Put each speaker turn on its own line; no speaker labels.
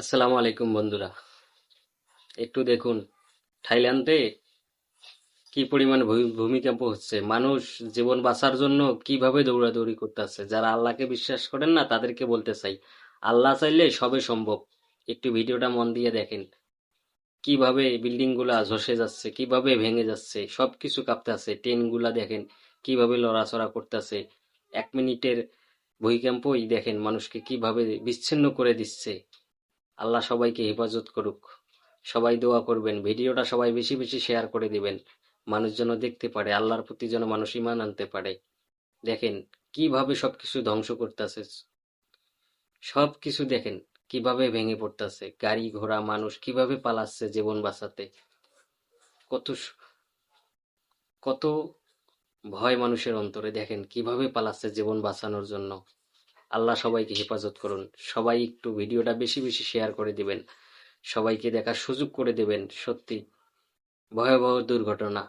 আসসালামু আলাইকুম বন্ধুরা। একটু দেখুন, থাইল্যান্ডে কি পরিমাণ ভূমি- ভূমিকম্প হচ্ছে, মানুষ জীবন বাঁচার জন্য কীভাবে দৌড়াদৌড়ি করতেছে, যারা আল্লাহকে বিশ্বাস করেন না, তাদেরকে বলতে চাই, আল্লাহ চাইলে সবে সম্ভব। একটু ভিডিওটা মন দিয়ে দেখেন, কীভাবে বিল্ডিংগুলা ধসে যাচ্ছে, কীভাবে ভেঙে যাচ্ছে, সবকিছু কাঁপতেছে ট্রেনগুলা দেখেন, কীভাবে লড়াচড়া করতেছে। এক মিনিটের ভূমিকম্পই দেখেন, মানুষকে কীভাবে বিচ্ছিন্ন করে দিচ্ছে। আল্লাহ সবাইকে হেফাজত করুক। সবাই দোয়া করবেন, ভিডিওটা সবাই বেশি বেশি শেয়ার করে দিবেন। মানুষ যেন দেখতে পারে, আল্লাহর প্রতি যেন মানুষ ইমান আনতে পারে। দেখেন, কীভাবে সবকিছু ধ্বংস করতেছে। সবকিছু দেখেন, কীভাবে ভেঙে পড়তেছে। গাড়ি ঘোড়া, মানুষ কীভাবে পালাচ্ছে জীবন বাঁচাতে। কত কত ভয় মানুষের অন্তরে। দেখেন, কীভাবে পালাচ্ছে জীবন বাঁচানোর জন্য। আল্লাহ সবাইকে হেফাজত করুন। সবাই একটু ভিডিওটা বেশি বেশি শেয়ার করে দিবেন। সবাইকে দেখার সুযোগ করে দেবেন। সত্যি ভয়াবহ দুর্ঘটনা।